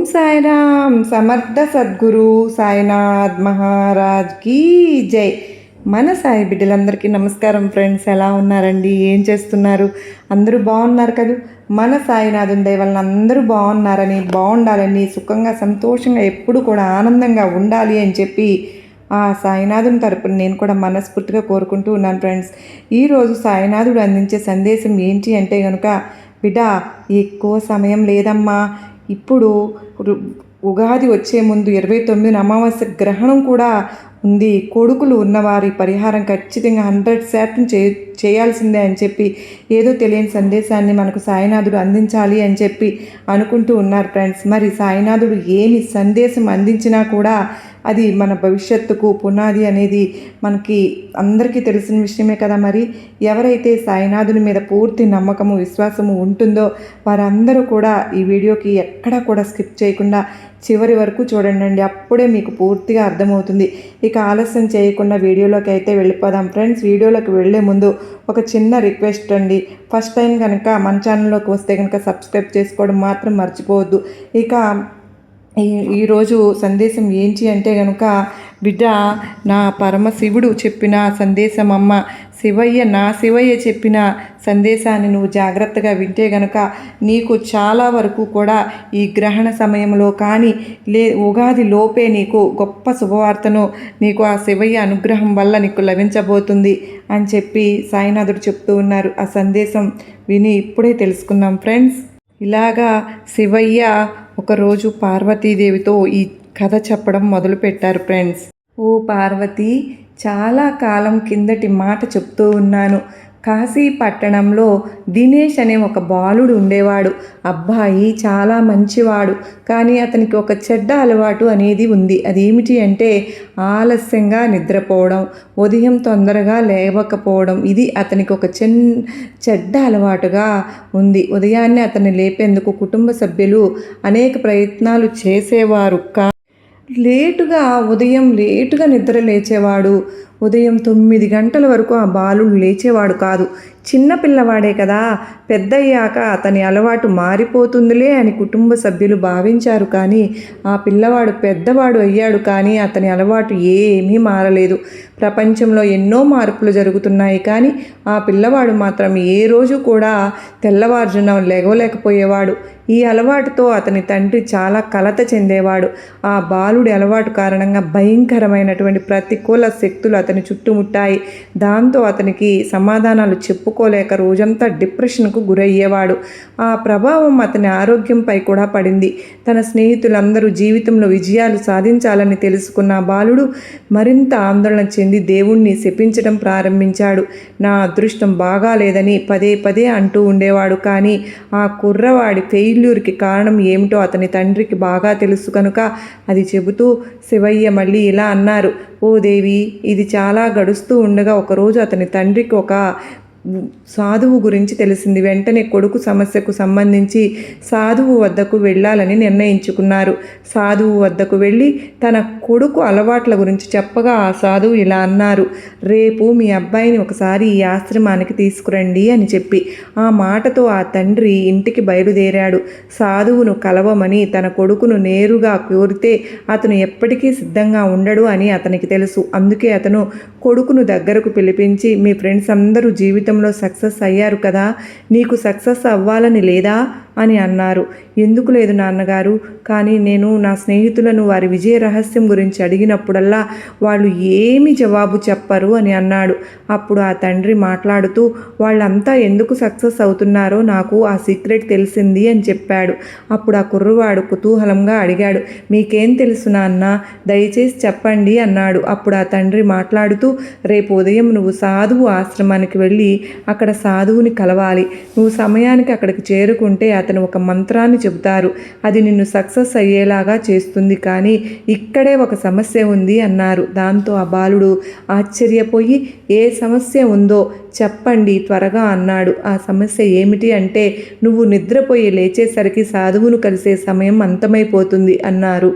ఓం సాయిరామ్ సమర్థ సద్గురు సాయినాథ్ మహారాజ్ కీ జై. మన సాయి బిడ్డలందరికీ నమస్కారం ఫ్రెండ్స్ ఎలా ఉన్నారండి? ఏం చేస్తున్నారు? అందరూ బాగున్నారు కదా? మన సాయినాథుని దయ అందరూ బాగున్నారని బాగుండాలని సుఖంగా సంతోషంగా ఎప్పుడు కూడా ఆనందంగా ఉండాలి అని చెప్పి ఆ సాయినాథుని తరపున నేను కూడా మనస్ఫూర్తిగా కోరుకుంటూ ఉన్నాను ఫ్రెండ్స్. ఈరోజు సాయినాథుడు అందించే సందేశం ఏంటి అంటే కనుక బిడ్డ ఎక్కువ సమయం లేదమ్మా. ఇప్పుడు ఉగాది వచ్చే ముందు ఇరవై తొమ్మిది అమావాస్య గ్రహణం కూడా ఉంది. కొడుకులు ఉన్నవారి పరిహారం ఖచ్చితంగా హండ్రెడ్ శాతం చే చేయాల్సిందే అని చెప్పి ఏదో తెలియని సందేశాన్ని మనకు సాయినాథుడు అందించాలి అని చెప్పి అనుకుంటూ ఉన్నారు ఫ్రెండ్స్. మరి సాయినాథుడు ఏమి సందేశం అందించినా కూడా అది మన భవిష్యత్తుకు పునాది అనేది మనకి అందరికీ తెలిసిన విషయమే కదా మరి. ఎవరైతే సాయినాథుని మీద పూర్తి నమ్మకము విశ్వాసము ఉంటుందో వారందరూ కూడా ఈ వీడియోకి ఎక్కడా కూడా స్కిప్ చేయకుండా చివరి వరకు చూడండి అప్పుడే మీకు పూర్తిగా అర్థమవుతుంది. ఇక ఆలస్యం చేయకుండా వీడియోలోకి అయితే వెళ్ళిపోదాం. ఫ్రెండ్స్ వీడియోలోకి వెళ్ళే ముందు ఒక చిన్న రిక్వెస్ట్ అండి. ఫస్ట్ టైం కనుక మన ఛానల్లోకి వస్తే కనుక సబ్స్క్రైబ్ చేసుకోవడం మాత్రం మర్చిపోవద్దు. ఇక ఈరోజు సందేశం ఏంటి అంటే కనుక బిడ్డ నా పరమశివుడు చెప్పిన సందేశం అమ్మ. శివయ్య నా శివయ్య చెప్పిన సందేశాన్ని నువ్వు జాగ్రత్తగా వింటే గనుక నీకు చాలా వరకు కూడా ఈ గ్రహణ సమయంలో కానీ లే ఉగాది లోపే నీకు గొప్ప శుభవార్తను నీకు ఆ శివయ్య అనుగ్రహం వల్ల నీకు లభించబోతుంది అని చెప్పి సాయినాథుడు చెప్తూ ఉన్నారు. ఆ సందేశం విని ఇప్పుడే తెలుసుకుందాం ఫ్రెండ్స్. ఇలాగా శివయ్య ఒకరోజు పార్వతీదేవితో ఈ కథ చెప్పడం మొదలుపెట్టారు ఫ్రెండ్స్. ఓ పార్వతి చాలా కాలం కిందటి మాట చెప్తూ ఉన్నాను. కాశీ పట్టణంలో దినేష్ అనే ఒక బాలుడు ఉండేవాడు. అబ్బాయి చాలా మంచివాడు. కానీ అతనికి ఒక చెడ్డ అలవాటు అనేది ఉంది. అదేమిటి అంటే ఆలస్యంగా నిద్రపోవడం ఉదయం తొందరగా లేవకపోవడం. ఇది అతనికి ఒక చిన్ చెడ్డ అలవాటుగా ఉంది. ఉదయాన్నే అతన్ని లేపేందుకు కుటుంబ సభ్యులు అనేక ప్రయత్నాలు చేసేవారు. కా లేటుగా ఉదయం లేటుగా నిద్ర లేచేవాడు. ఉదయం తొమ్మిది గంటల వరకు ఆ బాలుడు లేచేవాడు కాదు. చిన్న పిల్లవాడే కదా. పెద్దయ్యాక అతని అలవాటు మారిపోతుందిలే అని కుటుంబ సభ్యులు భావించారు కానీ ఆ పిల్లవాడు పెద్దవాడు అయ్యాడు కానీ అతని అలవాటు ఏమీ మారలేదు. ప్రపంచంలో ఎన్నో మార్పులు జరుగుతున్నాయి కానీ ఆ పిల్లవాడు మాత్రం ఏ రోజు కూడా తెల్లవారుజున లెగవలేకపోయేవాడు ఈ అలవాటుతో అతని తండ్రి చాలా కలత చెందేవాడు. ఆ బాలుడి అలవాటు కారణంగా భయంకరమైనటువంటి ప్రతికూల శక్తులు అతని చుట్టుముట్టాయి. దాంతో అతనికి సమాధానాలు చెప్పుకోలేక రోజంతా డిప్రెషన్కు గురయ్యేవాడు. ఆ ప్రభావం అతని ఆరోగ్యంపై కూడా పడింది. తన స్నేహితులందరూ జీవితంలో విజయాలు సాధించాలని తెలుసుకున్న బాలుడు మరింత ఆందోళన చెంది దేవుణ్ణి శపించడం ప్రారంభించాడు. నా అదృష్టం బాగాలేదని పదే పదే అంటూ ఉండేవాడు. కానీ ఆ కుర్రవాడి ఫెయిల్యూర్కి కారణం ఏమిటో అతని తండ్రికి బాగా తెలుసు కనుక అది చెబుతూ శివయ్య మళ్ళీ ఇలా అన్నారు. ఓ దేవి ఇది చాలా గడుస్తూ ఉండగా ఒకరోజు అతని తండ్రికి ఒక సాధువు గురించి తెలిసింది. వెంటనే కొడుకు సమస్యకు సంబంధించి సాధువు వద్దకు వెళ్ళాలని నిర్ణయించుకున్నారు. సాధువు వద్దకు వెళ్ళి తన కొడుకు అలవాట్ల గురించి చెప్పగా ఆ సాధువు ఇలా అన్నారు రేపు మీ అబ్బాయిని ఒకసారి ఈ ఆశ్రమానికి తీసుకురండి అని చెప్పి. ఆ మాటతో ఆ తండ్రి ఇంటికి బయలుదేరాడు. సాధువును కలవమని తన కొడుకును నేరుగా కోరితే అతను ఎప్పటికీ సిద్ధంగా ఉండడు అని అతనికి తెలుసు. అందుకే అతను కొడుకును దగ్గరకు పిలిపించి మీ ఫ్రెండ్స్ అందరూ జీవితంలో సక్సెస్ అయ్యారు కదా నీకు సక్సెస్ అవ్వాలని లేదా? అని అన్నారు. ఎందుకు లేదు నాన్నగారు? కానీ నేను నా స్నేహితులను వారి విజయ రహస్యం గురించి అడిగినప్పుడల్లా వాళ్ళు ఏమి జవాబు చెప్పరు అని అన్నాడు. అప్పుడు ఆ తండ్రి మాట్లాడుతూ వాళ్ళంతా ఎందుకు సక్సెస్ అవుతున్నారో నాకు ఆ సీక్రెట్ తెలిసింది అని చెప్పాడు. అప్పుడు ఆ కుర్రవాడు కుతూహలంగా అడిగాడు. మీకేం తెలుసు నాన్న? దయచేసి చెప్పండి అన్నాడు. అప్పుడు ఆ తండ్రి మాట్లాడుతూ రేపు ఉదయం నువ్వు సాధువు ఆశ్రమానికి వెళ్ళి అక్కడ సాధువుని కలవాలి. నువ్వు సమయానికి అక్కడికి చేరుకుంటే అతను అతను ఒక మంత్రాన్ని చెబుతారు. అది నిన్ను సక్సెస్ అయ్యేలాగా చేస్తుంది కానీ ఇక్కడే ఒక సమస్య ఉంది అన్నారు. దాంతో ఆ బాలుడు ఆశ్చర్యపోయి ఏ సమస్య ఉందో చెప్పండి త్వరగా అన్నాడు. ఆ సమస్య ఏమిటి అంటే నువ్వు నిద్రపోయి లేచేసరికి సాధువును కలిసే సమయం అంతమైపోతుంది అన్నారు.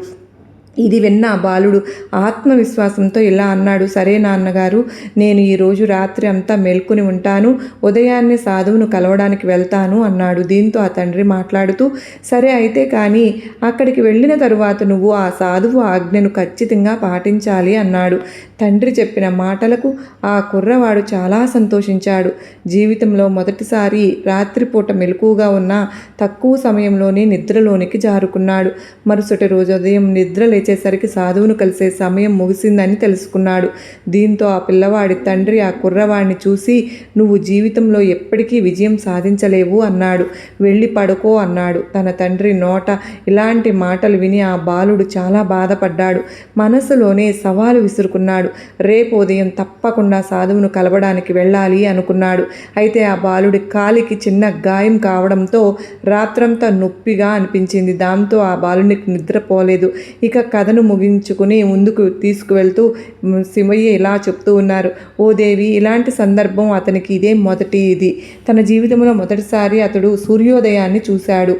ఇది విన్న బాలుడు ఆత్మవిశ్వాసంతో ఇలా అన్నాడు సరే నాన్నగారు నేను ఈరోజు రాత్రి అంతా మేల్కొని ఉంటాను ఉదయాన్నే సాధువును కలవడానికి వెళ్తాను అన్నాడు. దీంతో ఆ తండ్రి మాట్లాడుతూ సరే అయితే కానీ అక్కడికి వెళ్ళిన తరువాత నువ్వు ఆ సాధువు ఆజ్ఞను ఖచ్చితంగా పాటించాలి అన్నాడు. తండ్రి చెప్పిన మాటలకు ఆ కుర్రవాడు చాలా సంతోషించాడు. జీవితంలో మొదటిసారి రాత్రిపూట మెలకుగా ఉన్న తక్కువ సమయంలోనే నిద్రలోనికి జారుకున్నాడు. మరుసటి రోజు ఉదయం నిద్ర వచ్చేసరికి సాధువును కలిసే సమయం ముగిసిందని తెలుసుకున్నాడు. దీంతో ఆ పిల్లవాడి తండ్రి ఆ కుర్రవాడిని చూసి నువ్వు జీవితంలో ఎప్పటికీ విజయం సాధించలేవు అన్నాడు. వెళ్ళి పడుకో అన్నాడు. తన తండ్రి నోట ఇలాంటి మాటలు విని ఆ బాలుడు చాలా బాధపడ్డాడు. మనసులోనే సవాలు విసురుకున్నాడు. రేపు ఉదయం తప్పకుండా సాధువును కలవడానికి వెళ్ళాలి అనుకున్నాడు. అయితే ఆ బాలుడి కాలికి చిన్న గాయం కావడంతో రాత్రంతా నొప్పిగా అనిపించింది. దాంతో ఆ బాలునికి నిద్రపోలేదు. ఇక కథను ముగించుకుని ముందుకు తీసుకువెళ్తూ మ్, శివయ్య ఇలా చెప్తూ ఉన్నారు ఓ దేవి ఇలాంటి సందర్భం అతనికి ఇదే మొదటి ఇది. తన జీవితంలో మొదటిసారి అతడు సూర్యోదయాన్ని చూశాడు.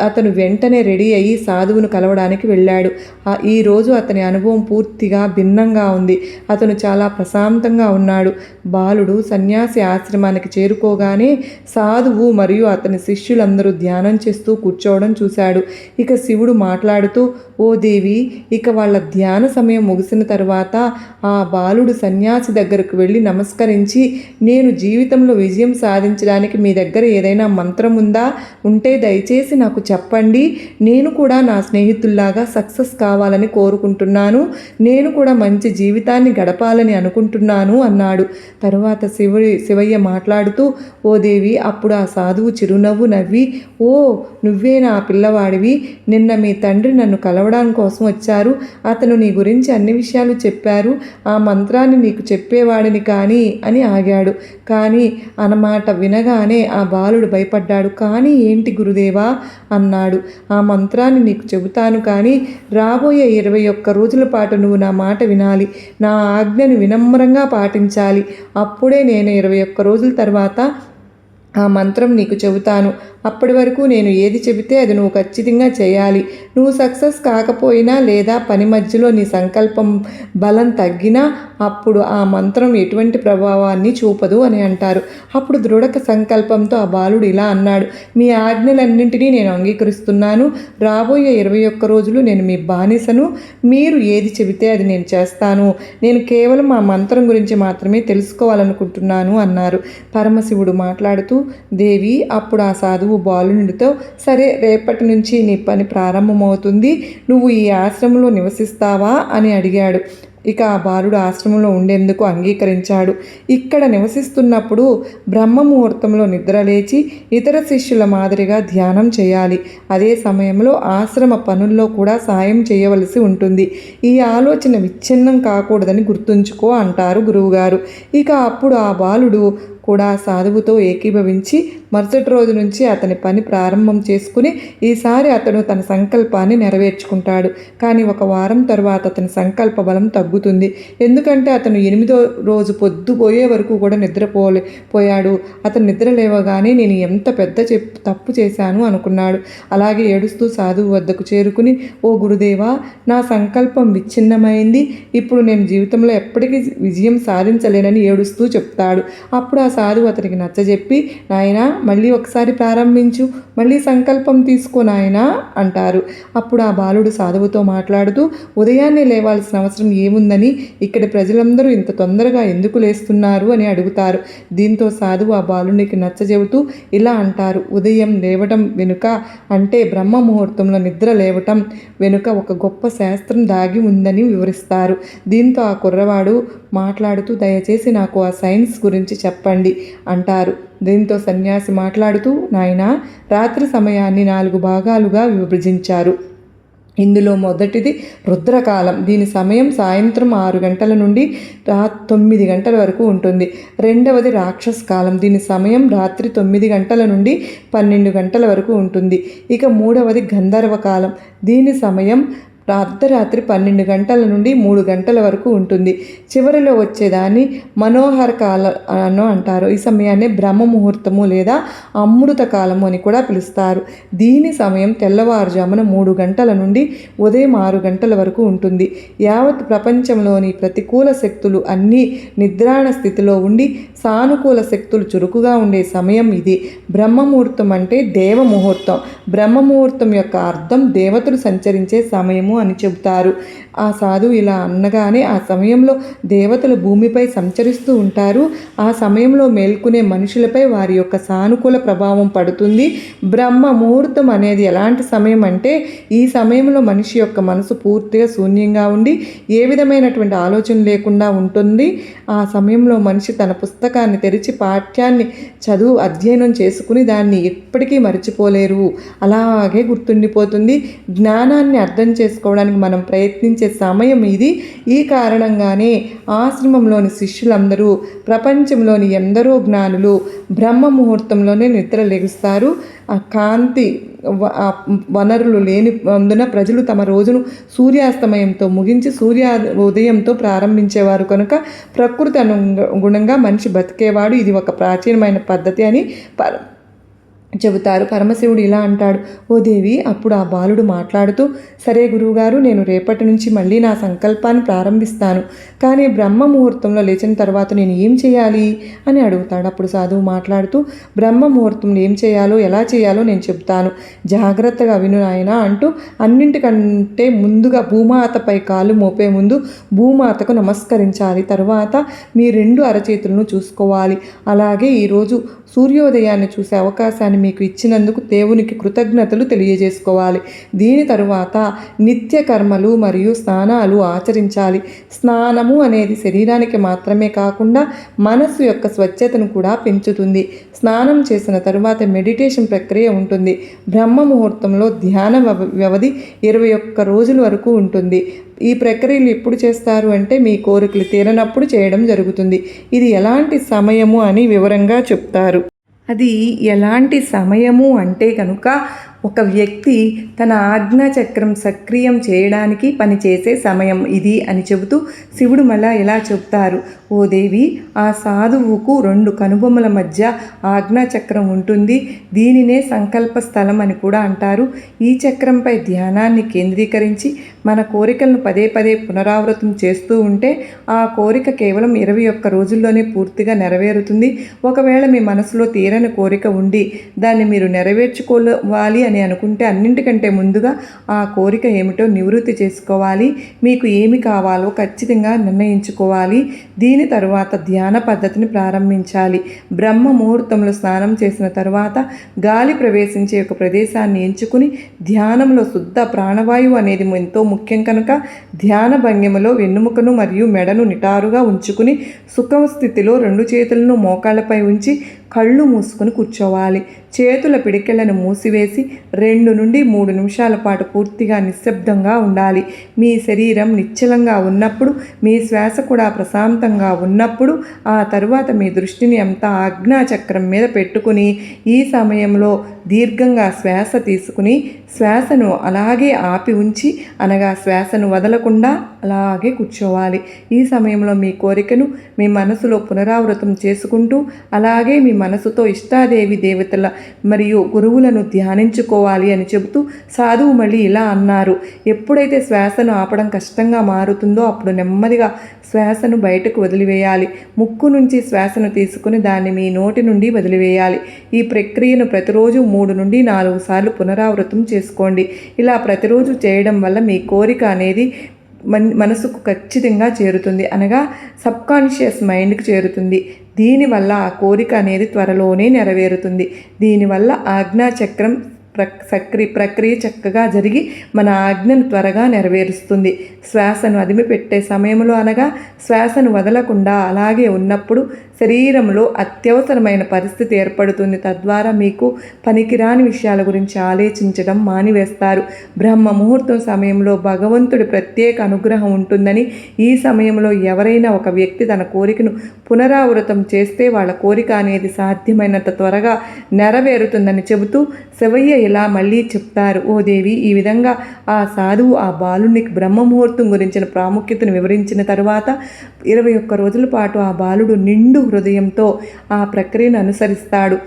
అతను వెంటనే రెడీ అయ్యి సాధువును కలవడానికి వెళ్ళాడు. ఈరోజు అతని అనుభవం పూర్తిగా భిన్నంగా ఉంది. అతను చాలా ప్రశాంతంగా ఉన్నాడు. బాలుడు సన్యాసి ఆశ్రమానికి చేరుకోగానే సాధువు మరియు అతని శిష్యులందరూ ధ్యానం చేస్తూ కూర్చోవడం చూశాడు. ఇక శివుడు మాట్లాడుతూ ఓ దేవి ఇక వాళ్ళ ధ్యాన సమయం ముగిసిన తర్వాత ఆ బాలుడు సన్యాసి దగ్గరకు వెళ్ళి నమస్కరించి నేను జీవితంలో విజయం సాధించడానికి మీ దగ్గర ఏదైనా మంత్రం ఉందా? ఉంటే దయచేసి నాకు చెప్పండి. నేను కూడా నా స్నేహితుల్లాగా సక్సెస్ కావాలని కోరుకుంటున్నాను. నేను కూడా మంచి జీవితాన్ని గడపాలని అనుకుంటున్నాను అన్నాడు. తరువాత శివుడి శివయ్య మాట్లాడుతూ ఓ దేవి అప్పుడు ఆ సాధువు చిరునవ్వు నవ్వి ఓ నువ్వే నా పిల్లవాడివి. నిన్న మీ తండ్రి నన్ను కలవడం కోసం వచ్చారు. అతను నీ గురించి అన్ని విషయాలు చెప్పారు. ఆ మంత్రాన్ని నీకు చెప్పేవాడిని కానీ అని ఆగాడు. కానీ అన్నమాట వినగానే ఆ బాలుడు భయపడ్డాడు. కానీ ఏంటి గురుదేవా అన్నాడు. ఆ మంత్రాన్ని నీకు చెబుతాను కానీ రాబోయే ఇరవై ఒక్క రోజుల పాటు నువ్వు నా మాట వినాలి. నా ఆజ్ఞను వినమ్రంగా పాటించాలి. అప్పుడే నేను ఇరవై ఒక్క రోజుల తర్వాత ఆ మంత్రం నీకు చెబుతాను. అప్పటి వరకు నేను ఏది చెబితే అది నువ్వు ఖచ్చితంగా చేయాలి. నువ్వు సక్సెస్ కాకపోయినా లేదా పని మధ్యలో నీ సంకల్పం బలం తగ్గినా అప్పుడు ఆ మంత్రం ఎటువంటి ప్రభావాన్ని చూపదు అని అంటారు. అప్పుడు దృఢక సంకల్పంతో ఆ బాలుడు ఇలా అన్నాడు మీ ఆజ్ఞలన్నింటినీ నేను అంగీకరిస్తున్నాను. రాబోయే ఇరవై ఒక్క రోజులు నేను మీ బానిసను. మీరు ఏది చెబితే అది నేను చేస్తాను. నేను కేవలం ఆ మంత్రం గురించి మాత్రమే తెలుసుకోవాలనుకుంటున్నాను అన్నారు. పరమశివుడు మాట్లాడుతూ దేవి అప్పుడు ఆ సాధువు బాలునితో సరే రేపటి నుంచి నీ పని ప్రారంభమవుతుంది. నువ్వు ఈ ఆశ్రమంలో నివసిస్తావా? అని అడిగాడు. ఇక ఆ బాలుడు ఆశ్రమంలో ఉండేందుకు అంగీకరించాడు. ఇక్కడ నివసిస్తున్నప్పుడు బ్రహ్మ ముహూర్తంలో నిద్రలేచి ఇతర శిష్యుల మాదిరిగా ధ్యానం చేయాలి. అదే సమయంలో ఆశ్రమ పనుల్లో కూడా సాయం చేయవలసి ఉంటుంది. ఈ ఆలోచన విచ్ఛిన్నం కాకూడదని గుర్తుంచుకో అంటారు గురువుగారు. ఇక అప్పుడు ఆ బాలుడు కూడా సాధువుతో ఏకీభవించి మరుసటి రోజు నుంచి అతని పని ప్రారంభం చేసుకుని ఈసారి అతను తన సంకల్పాన్ని నెరవేర్చుకుంటాడు. కానీ ఒక వారం తర్వాత అతని సంకల్ప బలం తగ్గుతుంది. ఎందుకంటే అతను ఎనిమిదో రోజు పొద్దుపోయే వరకు కూడా నిద్రపోలే పోయాడు. అతను నిద్ర లేవగానే నేను ఎంత పెద్ద చెప్ తప్పు చేశాను అనుకున్నాడు. అలాగే ఏడుస్తూ సాధువు వద్దకు చేరుకుని ఓ గురుదేవా నా సంకల్పం విచ్ఛిన్నమైంది. ఇప్పుడు నేను జీవితంలో ఎప్పటికీ విజయం సాధించలేనని ఏడుస్తూ చెప్తాడు. అప్పుడు ఆ సాధువు అతనికి నచ్చజెప్పి నాయన మళ్ళీ ఒకసారి ప్రారంభించు మళ్ళీ సంకల్పం తీసుకో నాయన అంటారు. అప్పుడు ఆ బాలుడు సాధువుతో మాట్లాడుతూ ఉదయాన్నే లేవాల్సిన అవసరం ఏముందని ఇక్కడి ప్రజలందరూ ఇంత తొందరగా ఎందుకు లేస్తున్నారు అని అడుగుతారు. దీంతో సాధువు ఆ బాలునికి నచ్చజెబుతూ ఇలా అంటారు ఉదయం లేవటం వెనుక అంటే బ్రహ్మ ముహూర్తంలో నిద్ర లేవటం వెనుక ఒక గొప్ప శాస్త్రం దాగి ఉందని వివరిస్తారు. దీంతో ఆ కుర్రవాడు మాట్లాడుతూ దయచేసి నాకు ఆ సైన్స్ గురించి చెప్పండి అంటారు. దీంతో సన్యాసి మాట్లాడుతూ నాయనా రాత్రి సమయాన్ని నాలుగు భాగాలుగా విభజించారు. ఇందులో మొదటిది రుద్రకాలం. దీని సమయం సాయంత్రం ఆరు గంటల నుండి రా తొమ్మిది గంటల వరకు ఉంటుంది. రెండవది రాక్షస కాలం దీని సమయం రాత్రి తొమ్మిది గంటల నుండి పన్నెండు గంటల వరకు ఉంటుంది. ఇక మూడవది గంధర్వ కాలం దీని సమయం అర్ధరాత్రి పన్నెండు గంటల నుండి మూడు గంటల వరకు ఉంటుంది. చివరిలో వచ్చేదాన్ని మనోహర కాల అని అంటారు. ఈ సమయాన్ని బ్రహ్మ ముహూర్తము లేదా అమృత కాలము అని కూడా పిలుస్తారు. దీని సమయం తెల్లవారుజామున మూడు గంటల నుండి ఉదయం ఆరు గంటల వరకు ఉంటుంది. యావత్ ప్రపంచంలోని ప్రతికూల శక్తులు అన్నీ నిద్రాణ స్థితిలో ఉండి సానుకూల శక్తులు చురుకుగా ఉండే సమయం ఇది. బ్రహ్మముహూర్తం అంటే దేవ ముహూర్తం బ్రహ్మముహూర్తం యొక్క అర్థం దేవతలు సంచరించే సమయము అని చెబుతారు. ఆ సాధువు ఇలా అనగానే ఆ సమయంలో దేవతలు భూమిపై సంచరిస్తూ ఉంటారు. ఆ సమయంలో మేల్కొనే మనుషులపై వారి యొక్క సానుకూల ప్రభావం పడుతుంది. బ్రహ్మ ముహూర్తం అనేది ఎలాంటి సమయం అంటే ఈ సమయంలో మనిషి యొక్క మనసు పూర్తిగా శూన్యంగా ఉండి ఏ విధమైనటువంటి ఆలోచన లేకుండా ఉంటుంది. ఆ సమయంలో మనిషి తన పుస్తకాన్ని తెరిచి పాఠ్యాన్ని చదువు అధ్యయనం చేసుకుని దాన్ని ఎప్పటికీ మర్చిపోలేరు. అలాగే గుర్తుండిపోతుంది. జ్ఞానాన్ని అర్థం చేసుకోవడానికి మనం ప్రయత్నించే సమయం ఇది. ఈ కారణంగానే ఆశ్రమంలోని శిష్యులందరూ ప్రపంచంలోని ఎందరో జ్ఞానులు బ్రహ్మ ముహూర్తంలోనే నిద్ర లెగుస్తారు ఆ కాంతి వనరులు లేని అందున ప్రజలు తమ రోజును సూర్యాస్తమయంతో ముగించి సూర్య ఉదయంతో ప్రారంభించేవారు కనుక ప్రకృతి అనుగుణంగా మనిషి బతికేవాడు. ఇది ఒక ప్రాచీనమైన పద్ధతి అని చెబుతారు. పరమశివుడు ఇలా అంటాడు ఓ దేవి అప్పుడు ఆ బాలుడు మాట్లాడుతూ సరే గురువుగారు నేను రేపటి నుంచి మళ్ళీ నా సంకల్పాన్ని ప్రారంభిస్తాను. కానీ బ్రహ్మ ముహూర్తంలో లేచిన తర్వాత నేను ఏం చేయాలి? అని అడుగుతాడు. అప్పుడు సాధువు మాట్లాడుతూ బ్రహ్మ ముహూర్తంలో ఏం చేయాలో ఎలా చేయాలో నేను చెబుతాను. జాగ్రత్తగా విను నాయన అంటూ అన్నింటికంటే ముందుగా భూమాతపై కాలు మోపే ముందు భూమాతకు నమస్కరించాలి. తర్వాత మీ రెండు అరచేతులను చూసుకోవాలి. అలాగే ఈరోజు సూర్యోదయాన్ని చూసే అవకాశాన్ని మీకు ఇచ్చినందుకు దేవునికి కృతజ్ఞతలు తెలియజేసుకోవాలి. దీని తరువాత నిత్య కర్మలు మరియు స్నానాలు ఆచరించాలి. స్నానము అనేది శరీరానికి మాత్రమే కాకుండా మనస్సు యొక్క స్వచ్ఛతను కూడా పెంచుతుంది. స్నానం చేసిన తరువాత మెడిటేషన్ ప్రక్రియ ఉంటుంది. బ్రహ్మ ముహూర్తంలో ధ్యాన వ్యవ- వ్యవధి ఇరవై ఒక్క రోజుల వరకు ఉంటుంది. ఈ ప్రక్రియలు ఎప్పుడు చేస్తారు అంటే మీ కోరికలు తీరనప్పుడు చేయడం జరుగుతుంది. ఇది ఎలాంటి సమయము అని వివరంగా చెప్తారు. అది ఎలాంటి సమయము అంటే కనుక ఒక వ్యక్తి తన ఆజ్ఞా చక్రం సక్రియం చేయడానికి పనిచేసే సమయం ఇది అని చెబుతూ శివుడు మళ్ళా ఇలా చెప్తారు ఓ దేవి ఆ సాధువుకు రెండు కనుబొమ్మల మధ్య ఆజ్ఞా చక్రం ఉంటుంది. దీనినే సంకల్ప స్థలం అని కూడా అంటారు. ఈ చక్రంపై ధ్యానాన్ని కేంద్రీకరించి మన కోరికలను పదే పదే పునరావృతం చేస్తూ ఉంటే ఆ కోరిక కేవలం ఇరవై ఒక్క రోజుల్లోనే పూర్తిగా నెరవేరుతుంది. ఒకవేళ మీ మనసులో తీరని కోరిక ఉండి దాన్ని మీరు నెరవేర్చుకోవాలి అని అనుకుంటే అన్నింటికంటే ముందుగా ఆ కోరిక ఏమిటో నివృత్తి చేసుకోవాలి. మీకు ఏమి కావాలో ఖచ్చితంగా నిర్ణయించుకోవాలి. దీని తరువాత ధ్యాన పద్ధతిని ప్రారంభించాలి. బ్రహ్మ ముహూర్తంలో స్నానం చేసిన తర్వాత గాలి ప్రవేశించే ఒక ప్రదేశాన్ని ఎంచుకుని ధ్యానంలో శుద్ధ ప్రాణవాయువు అనేది ఎంతో ముఖ్యం కనుక ధ్యాన భంగిమలో వెన్నుముకను మరియు మెడను నిటారుగా ఉంచుకుని సుఖం స్థితిలో రెండు చేతులను మోకాళ్ళపై ఉంచి కళ్ళు మూసుకొని కూర్చోవాలి. చేతుల పిడికెళ్ళను మూసివేసి రెండు నుండి మూడు నిమిషాల పాటు పూర్తిగా నిశ్శబ్దంగా ఉండాలి. మీ శరీరం నిశ్చలంగా ఉన్నప్పుడు మీ శ్వాస కూడా ప్రశాంతంగా ఉన్నప్పుడు ఆ తరువాత మీ దృష్టిని అంతా ఆజ్ఞాచక్రం మీద పెట్టుకుని ఈ సమయంలో దీర్ఘంగా శ్వాస తీసుకుని శ్వాసను అలాగే ఆపి ఉంచి అనగా శ్వాసను వదలకుండా అలాగే కూర్చోవాలి. ఈ సమయంలో మీ కోరికను మీ మనసులో పునరావృతం చేసుకుంటూ అలాగే మీ మనసుతో ఇష్టాదేవి దేవతల మరియు గురువులను ధ్యానించుకోవాలి అని చెబుతూ సాధువు మళ్ళీ ఇలా అన్నారు. ఎప్పుడైతే శ్వాసను ఆపడం కష్టంగా మారుతుందో అప్పుడు నెమ్మదిగా శ్వాసను బయటకు వదిలివేయాలి. ముక్కు నుంచి శ్వాసను తీసుకుని దాన్ని మీ నోటి నుండి వదిలివేయాలి. ఈ ప్రక్రియను ప్రతిరోజు మూడు నుండి నాలుగు సార్లు పునరావృతం చేసుకోండి. ఇలా ప్రతిరోజు చేయడం వల్ల మీ కోరిక అనేది మన్ మనసుకు ఖచ్చితంగా చేరుతుంది అనగా సబ్కాన్షియస్ మైండ్కి చేరుతుంది. దీనివల్ల ఆ కోరిక అనేది త్వరలోనే నెరవేరుతుంది. దీనివల్ల ఆజ్ఞాచక్రం ప్రక్ సక్రి ప్రక్రియ చక్కగా జరిగి మన ఆజ్ఞను త్వరగా నెరవేరుస్తుంది. శ్వాసను అదిమి పెట్టే సమయంలో అనగా శ్వాసను వదలకుండా అలాగే ఉన్నప్పుడు శరీరంలో అత్యవసరమైన పరిస్థితి ఏర్పడుతుంది. తద్వారా మీకు పనికిరాని విషయాల గురించి ఆలోచించడం మానివేస్తారు. బ్రహ్మ ముహూర్తం సమయంలో భగవంతుడి ప్రత్యేక అనుగ్రహం ఉంటుందని ఈ సమయంలో ఎవరైనా ఒక వ్యక్తి తన కోరికను పునరావృతం చేస్తే వాళ్ళ కోరిక అనేది సాధ్యమైనంత త్వరగా నెరవేరుతుందని చెబుతూ శివయ్య ఇలా మళ్ళీ చెప్తారు. ఓ దేవి ఈ విధంగా ఆ సాధువు ఆ బాలునికి బ్రహ్మముహూర్తం గురించిన ప్రాముఖ్యతను వివరించిన తర్వాత ఇరవై ఒక్క రోజుల పాటు ఆ బాలుడు నిండు హృదయంతో ఆ ప్రక్రియను అనుసరిస్తాడు.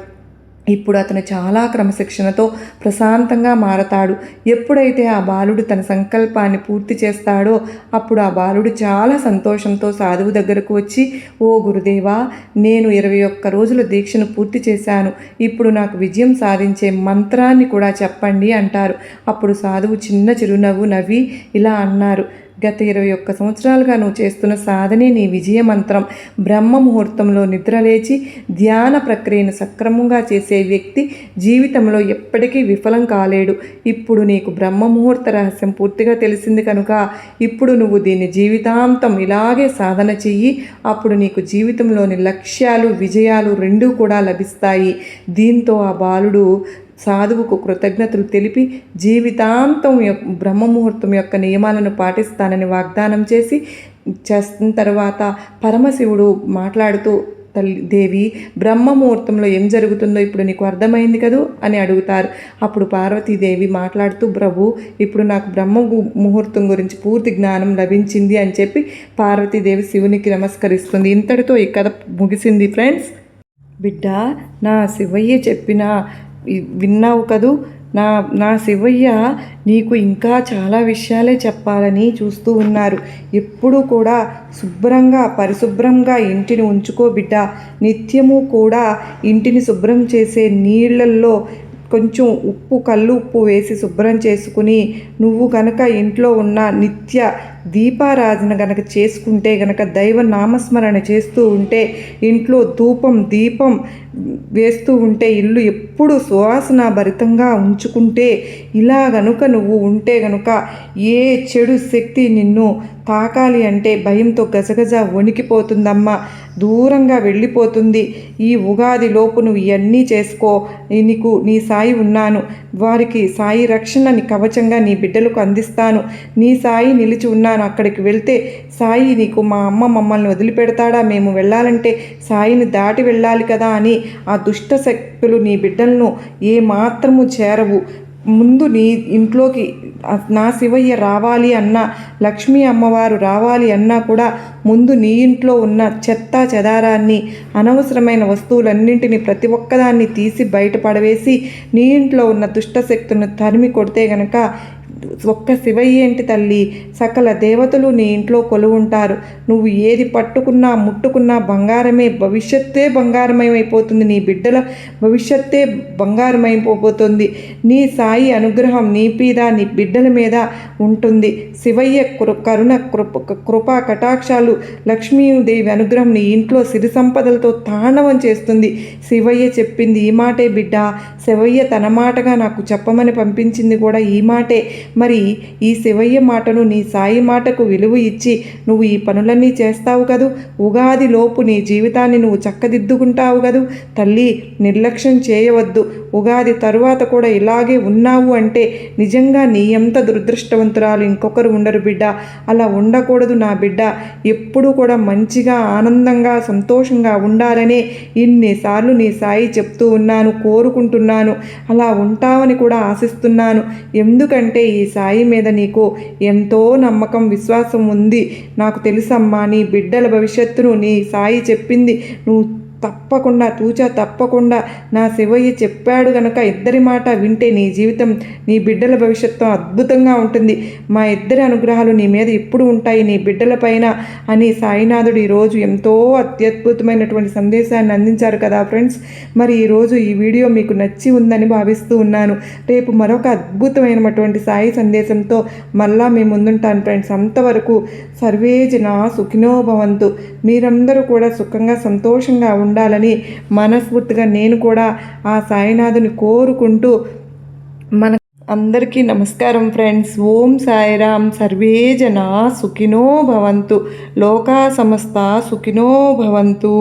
ఇప్పుడు అతను చాలా క్రమశిక్షణతో ప్రశాంతంగా మారతాడు. ఎప్పుడైతే ఆ బాలుడు తన సంకల్పాన్ని పూర్తి చేస్తాడో అప్పుడు ఆ బాలుడు చాలా సంతోషంతో సాధువు దగ్గరకు వచ్చి ఓ గురుదేవా నేను ఇరవై ఒక్క రోజుల దీక్షను పూర్తి చేశాను. ఇప్పుడు నాకు విజయం సాధించే మంత్రాన్ని కూడా చెప్పండి అంటారు. అప్పుడు సాధువు చిన్న చిరునవ్వు నవ్వి ఇలా అన్నారు గత ఇరవై ఒక్క సంవత్సరాలుగా నువ్వు చేస్తున్న సాధనే నీ విజయ మంత్రం బ్రహ్మ ముహూర్తంలో నిద్రలేచి ధ్యాన ప్రక్రియను సక్రమంగా చేసే వ్యక్తి జీవితంలో ఎప్పటికీ విఫలం కాలేడు. ఇప్పుడు నీకు బ్రహ్మ ముహూర్త రహస్యం పూర్తిగా తెలిసింది కనుక ఇప్పుడు నువ్వు దీన్ని జీవితాంతం ఇలాగే సాధన చెయ్యి. అప్పుడు నీకు జీవితంలోని లక్ష్యాలు విజయాలు రెండూ కూడా లభిస్తాయి. దీంతో ఆ బాలుడు సాధువుకు కృతజ్ఞతలు తెలిపి జీవితాంతం యొక్క బ్రహ్మముహూర్తం యొక్క నియమాలను పాటిస్తానని వాగ్దానం చేసి చేసిన తర్వాత పరమశివుడు మాట్లాడుతూ తల్లి దేవి బ్రహ్మముహూర్తంలో ఏం జరుగుతుందో ఇప్పుడు నీకు అర్థమైంది కదూ? అని అడుగుతారు. అప్పుడు పార్వతీదేవి మాట్లాడుతూ ప్రభు ఇప్పుడు నాకు బ్రహ్మ గు- ముహూర్తం గురించి పూర్తి జ్ఞానం లభించింది అని చెప్పి పార్వతీదేవి శివునికి నమస్కరిస్తుంది. ఇంతటితో ఈ కథ ముగిసింది ఫ్రెండ్స్. బిడ్డ నా శివయ్య చెప్పిన విన్నావు కదూ? నా నా శివయ్య నీకు ఇంకా చాలా విషయాలే చెప్పాలని చూస్తూ ఉన్నారు. ఎప్పుడూ కూడా శుభ్రంగా పరిశుభ్రంగా ఇంటిని ఉంచుకో బిడ్డ. నిత్యము కూడా ఇంటిని శుభ్రం చేసే నీళ్ళల్లో కొంచెం ఉప్పు కళ్ళు ఉప్పు వేసి శుభ్రం చేసుకుని నువ్వు కనుక ఇంట్లో ఉన్న నిత్య దీపారాధన గనక చేసుకుంటే గనక దైవ నామస్మరణ చేస్తూ ఉంటే ఇంట్లో ధూపం దీపం వేస్తూ ఉంటే ఇల్లు ఎప్పుడు సువాసన భరితంగా ఉంచుకుంటే ఇలా గనుక నువ్వు ఉంటే గనుక ఏ చెడు శక్తి నిన్ను తాకాలి అంటే భయంతో గజగజ వణికిపోతుందమ్మా. దూరంగా వెళ్ళిపోతుంది. ఈ ఉగాది లోపు నువ్వు ఇవన్నీ చేసుకో. నీకు నీ సాయి ఉన్నాను. వారికి సాయి రక్షణని కవచంగా నీ బిడ్డలకు అందిస్తాను. నీ సాయి నిలిచి ఉన్నాను అక్కడికి వెళ్తే సాయి నీకు మా అమ్మ మమ్మల్ని వదిలిపెడతాడా? మేము వెళ్ళాలంటే సాయిని దాటి వెళ్ళాలి కదా అని ఆ దుష్ట శక్తులు నీ బిడ్డలను ఏ మాత్రము చేరవు. ముందు నీ ఇంట్లోకి నా శివయ్య రావాలి అన్నా లక్ష్మీ అమ్మవారు రావాలి అన్నా కూడా ముందు నీ ఇంట్లో ఉన్న చెత్త చెదారాన్ని అనవసరమైన వస్తువులన్నింటినీ ప్రతి ఒక్కదాన్ని తీసి బయటపడవేసి నీ ఇంట్లో ఉన్న దుష్టశక్తులను తరిమి కొడితే గనక ఒక్క శివయ్య ఏంటి తల్లి? సకల దేవతలు నీ ఇంట్లో కొలువుంటారు. నువ్వు ఏది పట్టుకున్నా ముట్టుకున్నా బంగారమే భవిష్యత్తే బంగారమయమైపోతుంది. నీ బిడ్డల భవిష్యత్తే బంగారమైపోతుంది. నీ సాయి అనుగ్రహం నీ మీద నీ బిడ్డల మీద ఉంటుంది. శివయ్య కృ కరుణ కృప కృపా కటాక్షాలు లక్ష్మీదేవి అనుగ్రహం నీ ఇంట్లో సిరి సంపదలతో తాండవం చేస్తుంది. శివయ్య చెప్పింది ఈ మాటే బిడ్డ. శివయ్య తన మాటగా నాకు చెప్పమని పంపించింది కూడా ఈ మాటే. మరి ఈ శివయ్య మాటను నీ సాయి మాటకు విలువ ఇచ్చి నువ్వు ఈ పనులన్నీ చేస్తావు కదూ? ఉగాది లోపు నీ జీవితాన్ని నువ్వు చక్కదిద్దుకుంటావు కదూ? తల్లి నిర్లక్ష్యం చేయవద్దు. ఉగాది తరువాత కూడా ఇలాగే ఉన్నావు అంటే నిజంగా నీ ఎంత దురదృష్టవంతురాలు ఇంకొకరు ఉండరు బిడ్డ. అలా ఉండకూడదు నా బిడ్డ. ఎప్పుడూ కూడా మంచిగా ఆనందంగా సంతోషంగా ఉండాలనే ఇన్నిసార్లు నీ సాయి చెప్తూ ఉన్నాను కోరుకుంటున్నాను. అలా ఉంటావని కూడా ఆశిస్తున్నాను. ఎందుకంటే ఈ సాయి మీద నీకు ఎంతో నమ్మకం విశ్వాసం ఉంది. నాకు తెలుసమ్మా నీ బిడ్డల భవిష్యత్తును నీ సాయి చెప్పింది. నువ్వు తప్పకుండా తూచా తప్పకుండా నా శివయ్య చెప్పాడు గనక ఇద్దరి మాట వింటే నీ జీవితం నీ బిడ్డల భవిష్యత్తు అద్భుతంగా ఉంటుంది. మా ఇద్దరి అనుగ్రహాలు నీ మీద ఎప్పుడు ఉంటాయి. నీ బిడ్డలపైన అని సాయినాథుడు ఈరోజు ఎంతో అత్యద్భుతమైనటువంటి సందేశాన్ని అందించారు కదా ఫ్రెండ్స్. మరి ఈరోజు ఈ వీడియో మీకు నచ్చి ఉందని భావిస్తూ ఉన్నాను. రేపు మరొక అద్భుతమైనటువంటి సాయి సందేశంతో మళ్ళా మీ ముందుంటాను ఫ్రెండ్స్. అంతవరకు సర్వేజన సుఖినోభవంతు మీరందరూ కూడా సుఖంగా సంతోషంగా ఉండాలని మనస్ఫూర్తిగా నేను కూడా ఆ సాయినాథుని కోరుకుంటూ మన అందరికీ నమస్కారం ఫ్రెండ్స్. ఓం సాయిరామ్. సర్వే జనా సుఖినో భవంతు. లోకా సమస్త సుఖినో భవంతు.